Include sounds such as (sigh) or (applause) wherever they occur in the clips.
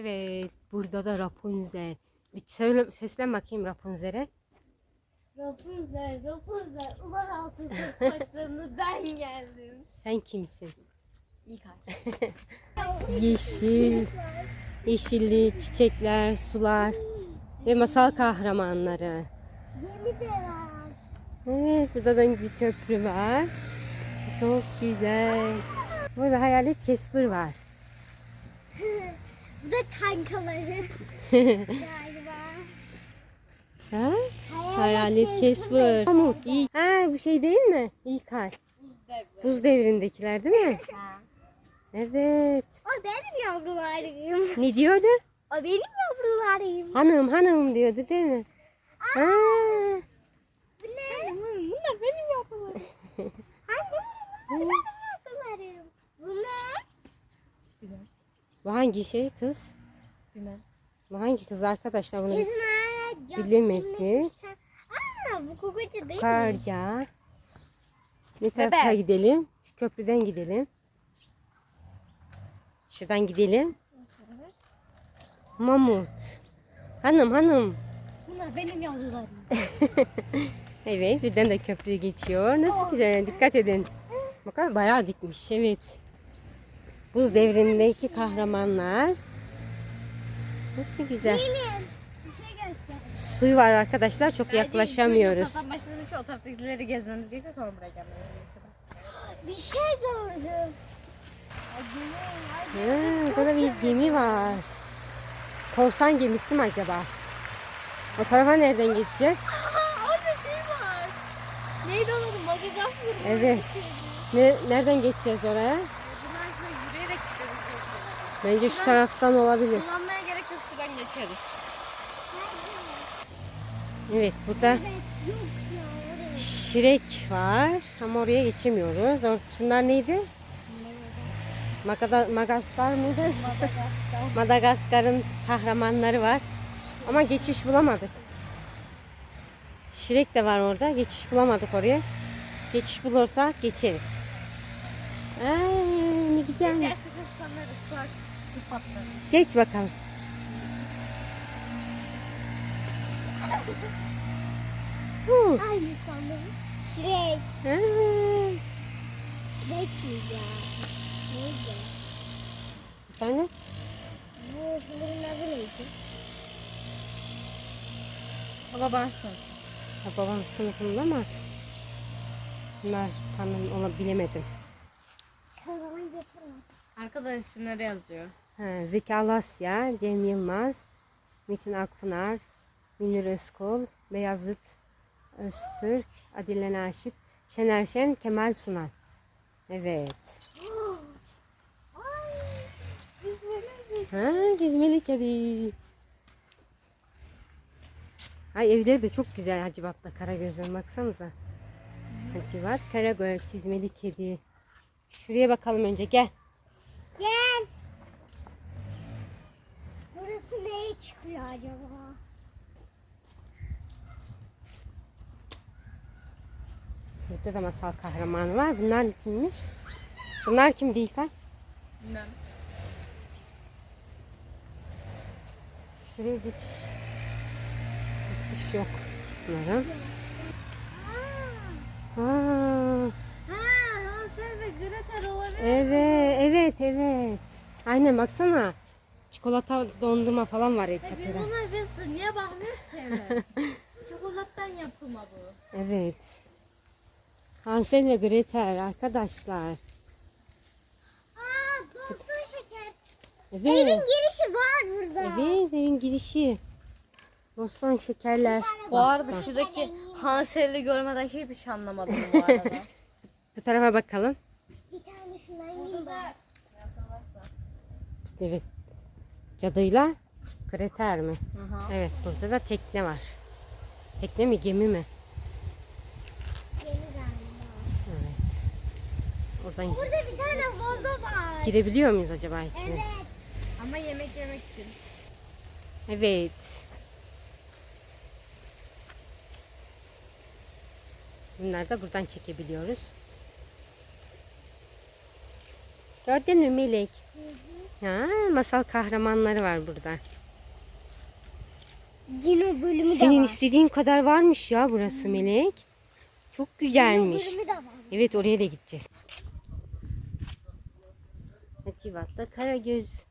Evet, burada da Rapunzel. Bir söyle, seslen bakayım Rapunzel'e. Rapunzel, Rapunzel, ular altı (laughs) saçlarını ben geldim. Sen kimsin? İlk. (laughs) Yeşil, yeşillik, çiçekler, sular ve masal kahramanları. Gemi de var. Evet, burada da bir köprü var. Çok güzel. Burada hayalet Kesper var. (laughs) Bu da kankaları (laughs) galiba. Ha? Hayalet Kesper. Pamuk, iyi. Ha, bu şey değil mi? İlkay. Buz devrindekiler değil mi? Ha. Evet. O benim yavrularım. Ne diyordu? O benim yavrularım. Hanım hanım diyordu değil mi? Ha. Bu ne? Bunlar benim yavrularım. Hayır, bunlar benim yavrularım. Bu ne? Bu hangi şey kız? Bilmem. Bu hangi kız arkadaşlar bunu bilemedik. Aa, bu kokucu değil mi? Karca. Ne tarafa Bebek. gidelim? Şu köprüden gidelim. Şuradan gidelim. Mamut. Hanım hanım. Bunlar benim yavrularım. (laughs) Evet, birden de köprü geçiyor. Nasıl güzel, dikkat edin. Bakın bayağı dikmiş, evet. Buz devrindeki kahramanlar. Nasıl güzel. Şey göster. Suyu var arkadaşlar, çok yaklaşamıyoruz. Tam başladım şu o taraftakileri gezmemiz gerekiyor sonra buraya gelmemiz gerekiyor. Bir şey gördüm. Ha, burada bir gemi var. Korsan gemisi mi acaba? O tarafa nereden geçeceğiz? Orada şey var. Neydi onun adı? Madagaskar. Evet. Ne, nereden geçeceğiz oraya? Bunlar şöyle yürüyerek gidiyoruz. Bence şu taraftan olabilir. Kullanmaya gerek yok şuradan geçeriz. Evet, burada Evet yok ya oraya. Şirek var ama oraya geçemiyoruz. Or- Şunlar neydi? Magada- Madagaskar mıydı? Madagaskar. Madagaskar'ın kahramanları var. Ama geçiş bulamadık. Şirek de var orada. Geçiş bulamadık oraya. Geçiş bulursak geçeriz. Ay, ne güzel. Patladı. Geç bakalım. Huh. Ay sanırım. Şirek. Şirek mi ya? Neydi? Efendim? Bu filmin adı neydi? Baba ben sor. Ya babam sınıfında ama bunlar tanım ona bilemedim. Arkada isimleri yazıyor. Zeki Alasya, Cem Yılmaz, Metin Akpınar, Münir Özkol, Beyazıt Öztürk, Adile Naşit, Şener Şen, Kemal Sunal. Evet. Ha, çizmeli kedi. Ay evleri de çok güzel Hacivat'ta Karagöz'ün baksanıza. Hacivat, Karagöz, çizmeli kedi. Şuraya bakalım önce gel. Gel. Neye çıkıyor acaba? Burada da masal kahramanı var. Bunlar kimmiş? Bunlar kim değil kan? Bilmem. Şuraya geç. Geçiş yok. Bunların. Aa, Ha, Hansel ve Gretel olabilir. evet, evet, evet. Aynen baksana. Çikolata dondurma falan var ya Biz çatıda. buna biz niye bakmıyoruz ki hemen? (laughs) Çikolattan yapılma bu. Evet. Hansel ve Gretel arkadaşlar. Aa, bostan şeker. Evet. Evin girişi var burada. Evet, evin girişi. Bostan şekerler. Bu arada Bostan. şuradaki Hansel'i görmeden hiçbir şey anlamadım bu (laughs) arada. Bu tarafa bakalım. Bir tane şundan yiyeyim ben. Evet. Cadıyla Gretel mi? Aha. Evet burada da tekne var. Tekne mi gemi mi? Yeni galiba. Evet. Oradan Burada bir tane vazo var. girebiliyor muyuz acaba içine? Evet. Ama yemek yemek için. Evet. Bunları da buradan çekebiliyoruz. Gördün mü Melek? Ya, masal kahramanları var burada. Dino bölümü de Senin var. istediğin kadar varmış ya burası Melek. Çok güzelmiş. Dino bölümü de var. Evet oraya da gideceğiz. Hacivat'ta Karagöz.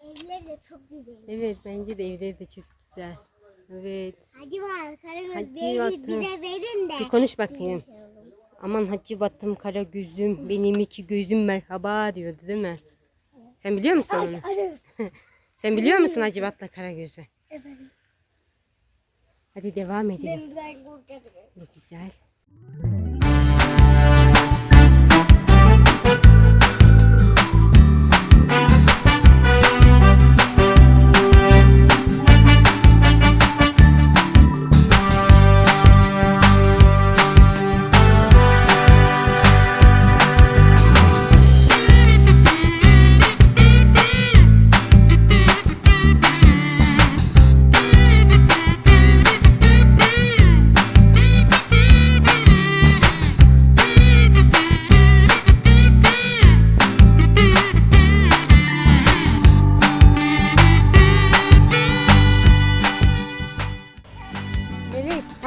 Evler de çok güzel. Evet bence de evleri de çok güzel. Evet. Hadi var Karagöz Hadi bize, verin de. Bir konuş bakayım. Aman Hacivat'ım kara gözüm, benim iki gözüm merhaba diyordu değil mi? Sen biliyor musun onu? Arı. (laughs) Sen biliyor musun Hacivat'la Karagöz'ü? Evet. Hadi devam edelim. Ben. Ne güzel.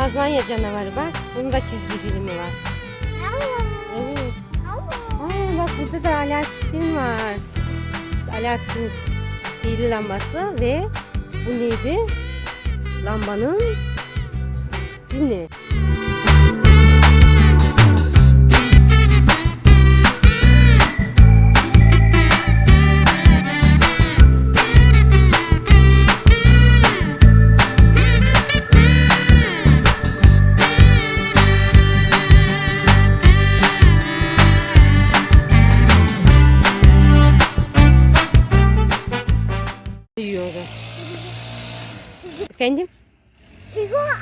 Tazmanya canavarı bak. Bunun da çizgi filmi var. Evet. Aa, bak burada da Alaaddin var. Alaaddin sihirli lambası ve bu neydi? Lambanın cini.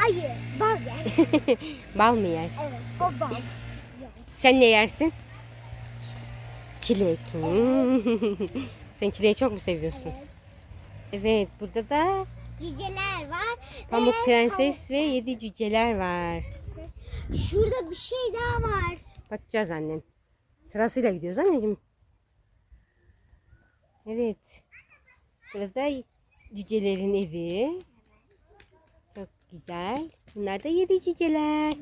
Ayı. Bal yer. (laughs) Bal mı yer? evet. O bal. Sen ne yersin? Çilek. Hmm. Sen çileği çok mu seviyorsun? Evet, burada da Cüceler var. Pamuk ve Prenses ve yedi cüceler var. pamuk- Şurada bir şey daha var. Bakacağız annem. Sırasıyla gidiyoruz anneciğim. Evet. Burada cücelerin evi. Güzel. Bunlar da yedi cüceler.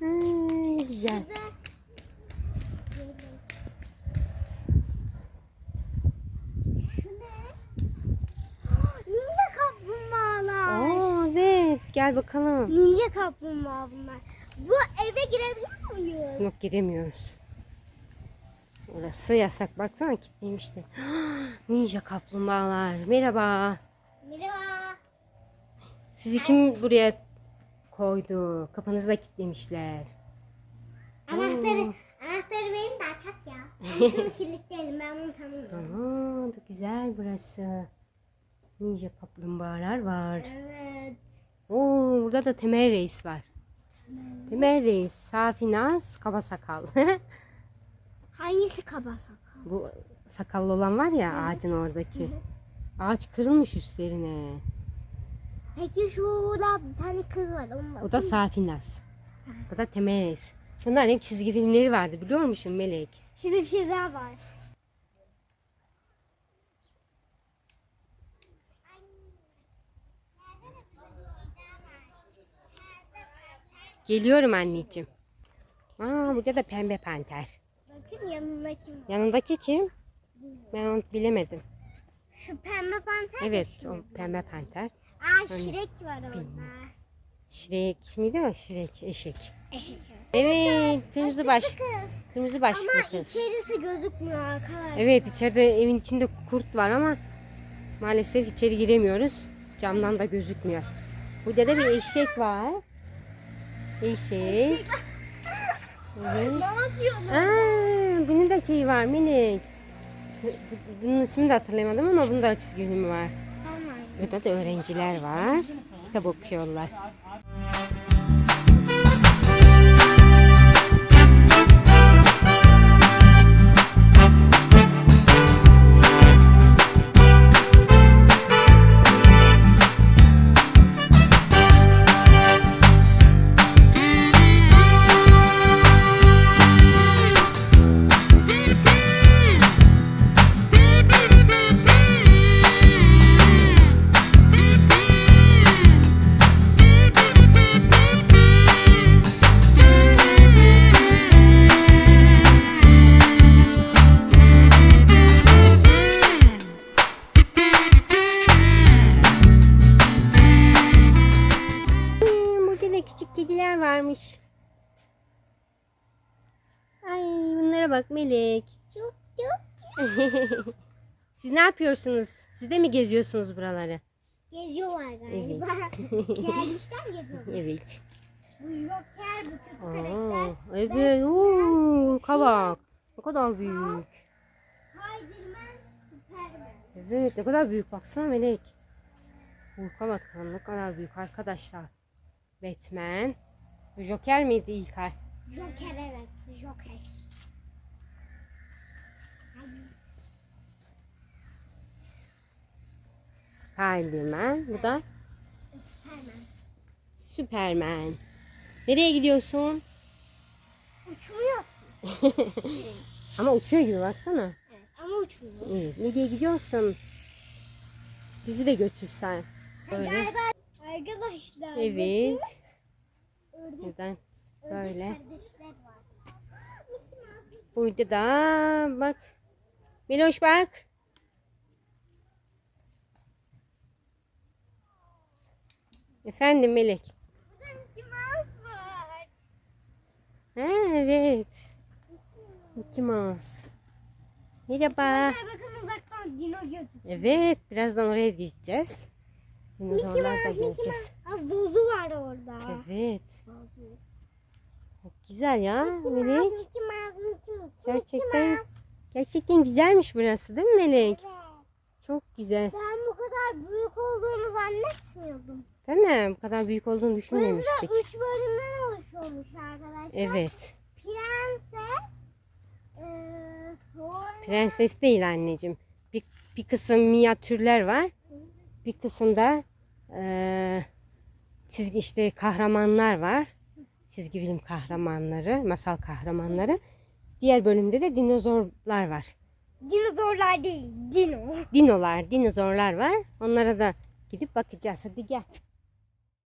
Ha, ne güzel. Ninja kaplumbağalar. Aa, evet. Gel bakalım. Ninja kaplumbağa bunlar. Bu eve girebiliyor muyuz? Yok giremiyoruz. Orası yasak. Baksana kilitliymişler. (gasps) Ninja kaplumbağalar. Merhaba. Merhaba. Sizi kim buraya koydu? Kapınızı da kilitlemişler. Anahtarı, anahtarı verin de açak ya. (laughs) Hani şunu kilitleyelim ben bunu tanımıyorum. Aa, da güzel burası. Ninja kaplumbağalar var. Evet. Oo, burada da Temel Reis var. Temel Reis, Safinaz, Kaba Sakal. (laughs) Hangisi kaba sakal? Bu sakallı olan var ya ağacın oradaki. Ağaç kırılmış üstlerine. Peki şurada bir tane kız var. Onun da. O da Safinaz. Bu da Temel Reis. Bunlar hep çizgi filmleri vardı biliyor musun Melek? Şurada bir şey daha var. Geliyorum anneciğim. Aa, burada da pembe panter. Bakın yanında kim var? Yanındaki kim? Ben onu bilemedim. Şu pembe panter. mi Evet şu? o pembe panter. Aa Şirek var orada. Şirek miydi o? Şirek, eşek. Eşek. Evet, kırmızı baş, kırmızı başlıklı Ama kız. içerisi gözükmüyor arkadaşlar. Evet, içeride evin içinde kurt var ama maalesef içeri giremiyoruz. Camdan da gözükmüyor. Burada da bir eşek var. Eşek. Evet. (laughs) Ne yapıyorsun? Aa, bunun da şeyi var minik. Bu- Bunun ismini de hatırlayamadım ama bunun da çizgi filmi var. Burada da öğrenciler var. Kitap okuyorlar. Varmış. Ay bunlara bak Melek. Çok çok (laughs) Siz ne yapıyorsunuz? Siz de mi geziyorsunuz buraları? geziyorlar galiba. (laughs) Gelmişler geziyorlar. Evet. Bu Joker, bu kötü Aa, karakter. evet. Oo, kabak. Ne kadar büyük. Spiderman, Superman. Evet ne kadar büyük baksana Melek. Hulk'a bakın ne kadar büyük arkadaşlar. Batman. Joker miydi İlkay? Joker evet, Joker. Spiderman. Bu da Superman. Superman. Nereye gidiyorsun? Uçmuyor. (laughs) Ama uçuyor gibi baksana. Evet ama uçmuyor. Evet, nereye gidiyorsun? Bizi de götürsen. Böyle. Galiba arkadaşlar. Evet. bakın, Buradan böyle. Burada da bak. Miloş bak. Efendim Melek. Ha, evet. Mickey Mouse. Merhaba. Bakın uzaktan dino gözüküyor. Evet, birazdan oraya gideceğiz. Mickey Dinozorlar da Mouse, Mickey göreceğiz. Mouse. Ha, bozu var orada. Evet. Çok güzel ya Mickey Melek. Mouse, Mickey Mouse, Mickey Mouse. Gerçekten gerçekten güzelmiş burası değil mi Melek? Evet. Çok güzel. Ben bu kadar büyük olduğunu zannetmiyordum. Değil mi? Bu kadar büyük olduğunu Burası düşünmemiştik. da üç bölümden oluşuyormuş arkadaşlar. Evet. Prenses, eee sonra Prenses değil anneciğim. Bir, bir kısım minyatürler var. Bir kısımda eee, çizgi işte kahramanlar var. Çizgi film kahramanları, masal kahramanları. Diğer bölümde de dinozorlar var. dinozorlar değil, dino. Dinolar, dinozorlar var. Onlara da gidip bakacağız. Hadi gel.